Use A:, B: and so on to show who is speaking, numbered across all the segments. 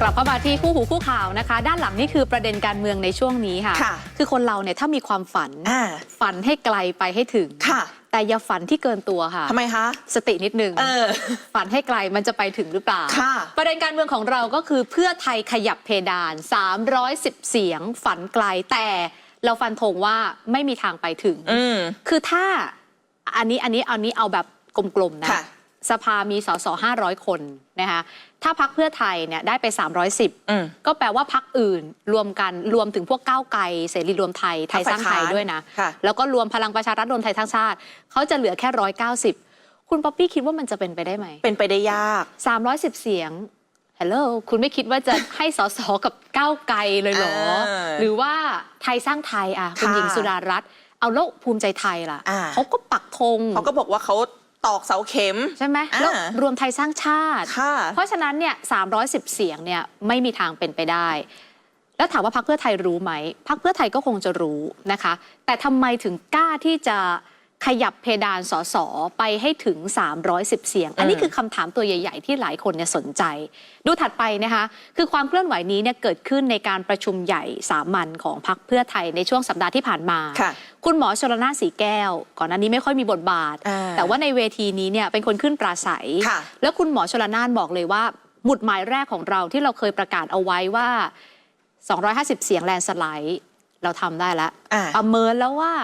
A: กลับเข้ามาที่คู่หูคู่ข่าวนะคะ ด้านหลังนี่คือประเด็นการเมืองในช่วงนี้ค่ะ
B: ค่ะ
A: คือคนเราเนี่ยถ้ามีความฝัน
B: อ่า
A: ฝันให้ไกลไปให้ถึง
B: ค่ะ
A: แต่อย่าฝันที่เกินตัวค่ะ
B: ทำไมคะ
A: สตินิดนึง
B: เออ
A: ฝันให้ไกลมันจะไปถึงหรือเปล่า
B: ค่ะ
A: ประเด็นการเมืองของเราก็คือเพื่อไทยขยับเพดาน 310 เสียง ฝันไกลแต่เราฟันธงว่าไม่มีทางไปถึง
B: อืม
A: คือถ้าอันนี้อันนี้อันนี้เอาแบบกลมๆนะ
B: ค่ะ
A: สภามีสส500คนนะคะถ้าพักเพื่อไทยเนี่ยได้ไป 310
B: อืม
A: ก็แปลว่าพักอื่นรวมกันรวมถึงพวกก้าวไกลเสรีรวมไทยไทยสร้างไทย
B: ฝ่ายค้าน
A: ด้วยนะ
B: ค่ะ
A: แล้วก็รวมพลังประชารัฐรวมไทยทั้งชาติ เขาจะเหลือแค่190คุณป๊อปปี้คิดว่ามันจะเป็นไปได้ไหม
B: เป็นไปได้ยาก
A: 310 เสียงฮัลโหลคุณไม่คิดว่าจะให้สสกับก้าวไกลเลยเหรอ
B: เออ
A: หรือว่าไทยสร้างไทยอะคุณ
B: ค่ะ
A: หญิงสุดารัตน์เอาแล้วภูมิใจไทยล่ะ
B: อ่า
A: เขาก็ปักธง
B: เขาก็บอกว่าเขา ตอกเสาเข็ม
A: ใช่ไหม
B: อ่า
A: แล้วรวมไทยสร้างชาติ
B: ค่ะ
A: เพราะฉะนั้นเนี่ย310 เสียงเนี่ยไม่มีทางเป็นไปได้ แล้วถามว่าพรรคเพื่อไทยรู้ไหมพรรคเพื่อไทยก็คงจะรู้นะคะ แต่ทำไมถึงกล้าที่จะ ขยับเพดานสสไปให้ถึง 310 เสียง อันนี้
B: อืม
A: คือคำถามตัวใหญ่ ๆ ที่หลายคนเนี่ยสนใจ ดูถัดไปนะคะ คือความเคลื่อนไหวนี้เนี่ยเกิดขึ้นในการประชุมใหญ่สามัญของพรรคเพื่อไทยในช่วงสัปดาห์ที่ผ่านมา
B: ค่ะ
A: คุณหมอชลนาสีแก้ว ก่อนหน้านี้ไม่ค่อยมีบทบาท
B: อ่า
A: แต่ว่าในเวทีนี้เนี่ยเป็นคนขึ้นปราศัย
B: ค่ะ
A: แล้วคุณหมอชลนานบอกเลยว่าหมุดหมายแรกของเราที่เราเคยประกาศเอาไว้ว่า 250 เสียงแลนด์สไลด์ เราทำได้แล้ว
B: อ่า
A: ประเมินแล้วว่า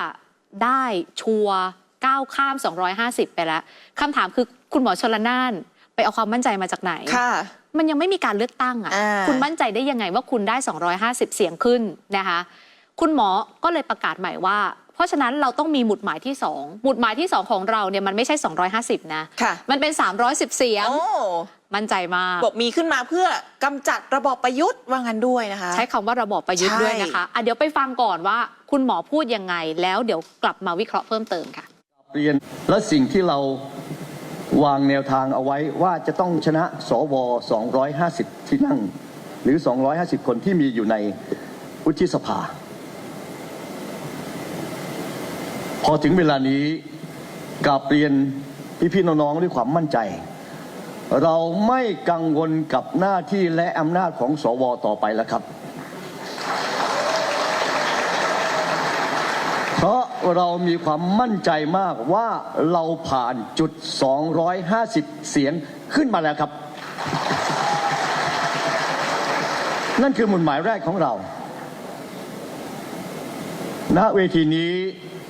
A: ได้ชัวร์ก้าวข้าม 250 ไปแล้วคำถามคือคุณหมอชลนานไปเอาความมั่นใจมาจากไหน
B: ค่ะ
A: มันยังไม่มีการเลือกตั้ง
B: อ่า
A: อะ่ะ คุณมั่นใจได้ยังไงว่าคุณได้ 250 เสียงขึ้นนะคะ คุณหมอก็เลยประกาศใหม่ว่า เพราะฉะนั้นเราต้องมีหมุดหมายที่ 2 หมุดหมายที่ 2 ของเราเนี่ยมันไม่ใช่ 250 นะ
B: ค่ะ
A: มันเป็น 310 เสียง
B: โอ้
A: มั่นใจมาก
B: บอกมีขึ้นมาเพื่อกำจัดระบอบประยุทธ์ว่างั้นด้วยนะคะ
A: ใช้คำว่าระบอบประยุทธ์
B: ใช่
A: ด้วยนะคะอะเดี๋ยวไปฟังก่อนว่า คุณหมอพูดยังไง แล้วเดี๋ยวกลับมาวิเคราะห์เพิ่มเติมค่ะ
C: เรียนและสิ่งที่เราวางแนวทางเอาไว้ว่าจะต้องชนะสว 250 ที่นั่ง หรือ 250 คนที่มีอยู่ในวุฒิสภา พอถึงเวลานี้กราบเรียนพี่ๆน้องๆด้วยความมั่นใจ เราไม่กังวลกับหน้าที่และอำนาจของสวต่อไปแล้วครับ เราะเรามีความมั่นใจมากว่าเราผ่านจุด 250 เสียงขึ้นมาแล้วครับ นั่นคือหมุดหมายแรกของเรา ณ เวทีนี้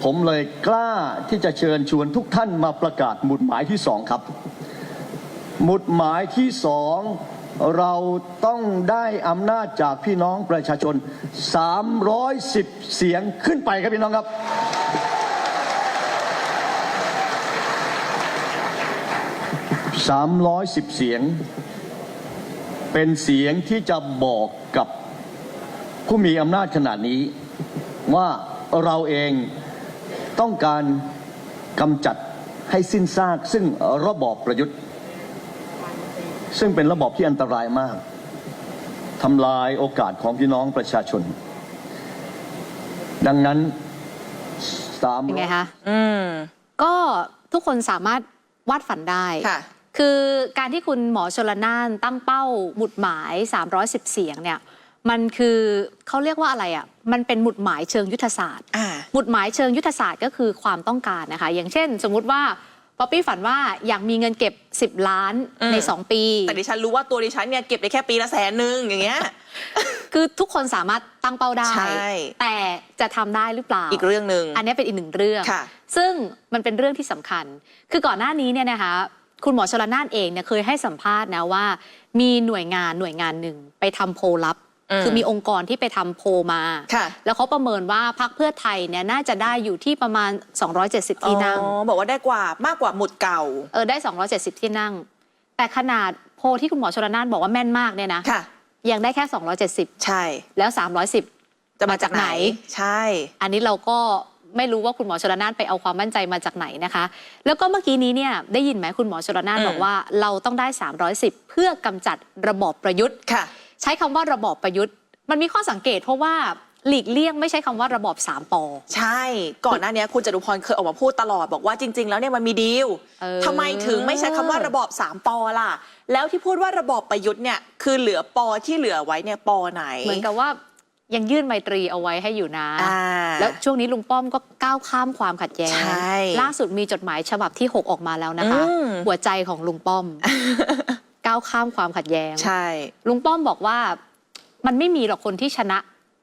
C: ผมเลยกล้าที่จะเชิญชวนทุกท่านมาประกาศหมุดหมายที่สองครับ หมุดหมายที่สองเราต้องได้อำนาจจากพี่น้องประชาชน 310 เสียงขึ้นไปครับพี่น้องครับ 310 เสียง เป็นเสียงที่จะบอกกับผู้มีอำนาจขนาดนี้ ว่าเราเองต้องการกำจัดให้สิ้นซากซึ่งระบอบประยุทธ์ ซึ่งเป็นระบอบที่อันตรายมากทำลายโอกาสของพี่น้องประชาชน ดังนั้นสาม
A: เป็นไงคะ
B: อืม
A: ก็ทุกคนสามารถวาดฝันได้
B: ค่ะ
A: คือการที่คุณหมอชลนานตั้งเป้าหมุดหมาย 310 เสียงเนี่ย มันคือเขาเรียกว่าอะไรอะ่ะ มันเป็นหมุดหมายเชิงยุทธศาสตร์
B: อ่า
A: หมุดหมายเชิงยุทธศาสตร์ก็คือความต้องการนะคะ อย่างเช่น สมมุติว่า ป๊อปปี้ฝันว่าอยากมีเงินเก็บ 10 ล้าน
B: อืม
A: ใน 2 ปี
B: แต่ดิฉันรู้ว่าตัวดิฉันเนี่ยเก็บได้แค่ปีละแสนหนึ่งอย่างเงี้ย
A: คือทุกคนสามารถตั้งเป้าได้
B: ใช่
A: แต่จะทำได้หรือเปล่า
B: อีกเรื่องหนึ่ง
A: อันนี้เป็นอีกหนึ่งเรื่อง
B: ค่ะ
A: ซึ่งมันเป็นเรื่องที่สำคัญ คือก่อนหน้านี้เนี่ยนะคะคุณหมอชลนานเองเนี่ยเคยให้สัมภาษณ์นะว่า มีหน่วยงานหน่วยงานหนึ่งไปทำโพลลับ
B: อืม
A: คือมีองค์กรที่ไปทำโพลมา
B: ค่ะ
A: แล้วเขาประเมินว่าพรรคเพื่อไทยเนี่ยน่าจะได้อยู่ที่ประมาณ 270 ที่นั่ง
B: อ๋อบอกว่าได้กว่ามากกว่าหมุดเก่า
A: เออได้ 270 ที่นั่ง แต่ขนาดโพลที่คุณหมอชลนานบอกว่าแม่นมากเนี่ยนะ
B: ค่ะ
A: ยังได้แค่ 270
B: ใช่
A: แล้ว 310
B: จะมาจากไหน ใช่
A: อันนี้เราก็ไม่รู้ว่าคุณหมอชลนานไปเอาความมั่นใจมาจากไหนนะคะ แล้วก็เมื่อกี้นี้เนี่ยได้ยินไหมคุณหมอชลนาน
B: อืม
A: บอกว่าเราต้องได้ 310 เพื่อกำจัดระบอบประยุทธ์
B: ค่ะ
A: ใช้คำว่าระบอบประยุทธ์ มันมีข้อสังเกตเพราะว่าหลีกเลี่ยงไม่ใช่คำว่าระบอบสามปอ
B: ใช่ ก่อนหน้านี้คุณจตุพรเคยออกมาพูดตลอดบอกว่าจริง ๆ แล้วเนี่ยมันมีดีล
A: เออ
B: ทำไมถึงไม่ใช้คำว่าระบอบสามปอล่ะ แล้วที่พูดว่าระบอบประยุทธ์เนี่ยคือเหลือปอที่เหลือไว้เนี่ยปอไหน
A: เหมือนกับว่ายังยื่นไมตรีเอาไว้ให้อยู่นะ
B: อ่า
A: แล้วช่วงนี้ลุงป้อมก็ก้าวข้ามความขัดแย้ง
B: ใช่
A: ล่าสุดมีจดหมายฉบับที่ 6 ออกมาแล้วนะคะ
B: อืม
A: หัวใจของลุงป้อม ก้าวข้ามความขัดแย้ง
B: ใช่
A: ลุงป้อมบอกว่า มันไม่มีหรอกคนที่ชนะ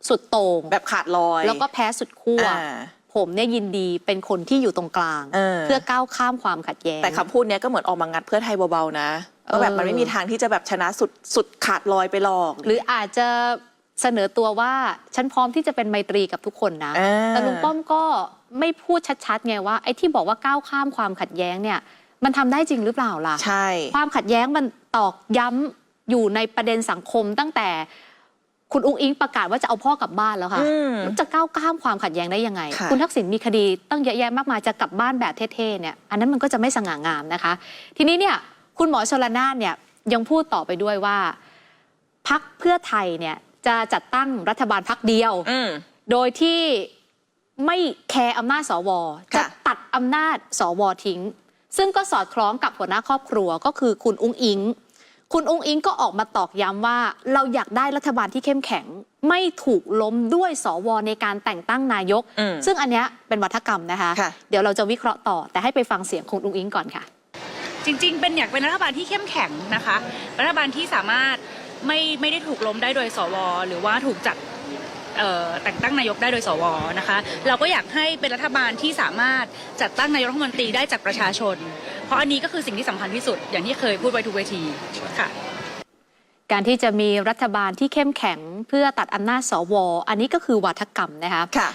A: สุดโต่ง
B: แบบขาดลอย
A: แล้วก็แพ้สุดขั้ว
B: อ่า
A: ผมเนี่ยยินดีเป็นคนที่อยู่ตรงกลาง
B: เออ
A: เพื่อก้าวข้ามความขัดแย้ง
B: แต่คำพูดเนี้ยก็เหมือนออกมางัดเพื่อไทยเบาๆนะว่าแบบ
A: เออ
B: มันไม่มีทางที่จะแบบชนะสุดสุดขาดลอยไปหรอก
A: หรืออาจจะเสนอตัวว่าฉันพร้อมที่จะเป็นไมตรีกับทุกคนนะ
B: อ่า
A: แต่ลุงป้อมก็ไม่พูดชัดๆไงว่าไอ้ที่บอกว่าก้าวข้ามความขัดแย้งเนี่ย มันทำได้จริงหรือเปล่าล่ะ
B: ใช่
A: ความขัดแย้งมันตอกย้ำอยู่ในประเด็นสังคมตั้งแต่คุณอุ้งอิงประกาศว่าจะเอาพ่อกลับบ้านแล้วค่ะ
B: อืม
A: แล้วจะก้าวข้ามความขัดแย้งได้ยังไง
B: ค่ะ
A: ณทักษิณมีคดีตั้งเยอะแยะมากมายจะกลับบ้านแบบเท่ๆเนี่ย อันนั้นมันก็จะไม่สง่างามนะคะ ทีนี้เนี่ยคุณหมอชลนานเนี่ยยังพูดต่อไปด้วยว่าพักเพื่อไทยเนี่ยจะจัดตั้งรัฐบาลพักเดียว
B: อืม
A: โดยที่ไม่แคร์อำนาจสว
B: ค่ะ
A: จะตัดอำนาจสวทิ้ง ซึ่งก็สอดคล้องกับหัวหน้าครอบครัวก็คือคุณอุ้งอิง คุณอุ้งอิงก็ออกมาตอกย้ำว่า เราอยากได้รัฐบาลที่เข้มแข็ง ไม่ถูกล้มด้วยสวในการแต่งตั้งนายก
B: อืม
A: ซึ่งอันเนี้ยเป็นวัฒกรรมนะคะ
B: ค่ะ
A: เดี๋ยวเราจะวิเคราะห์ต่อแต่ให้ไปฟังเสียงคุณอุ้งอิงก่อนค่ะ
D: จริง ๆ เป็นอยากเป็นรัฐบาลที่เข้มแข็งนะคะ รัฐบาลที่สามารถไม่ไม่ได้ถูกล้มได้โดยสว หรือว่าถูกจัดเอ่อ แต่งตั้งนายกได้โดยสวนะคะ เราก็อยากให้เป็นรัฐบาลที่สามารถจัดตั้งนายกรัฐมนตรีได้จากประชาชน เพราะอันนี้ก็คือสิ่งที่สำคัญที่สุดอย่างที่เคยพูดไว้ทุกเวทีค่ะ
A: การที่จะมีรัฐบาลที่เข้มแข็งเพื่อตัดอำนาจสว อันนี้ก็คือวัฒกรรมนะคะ
B: ค่ะ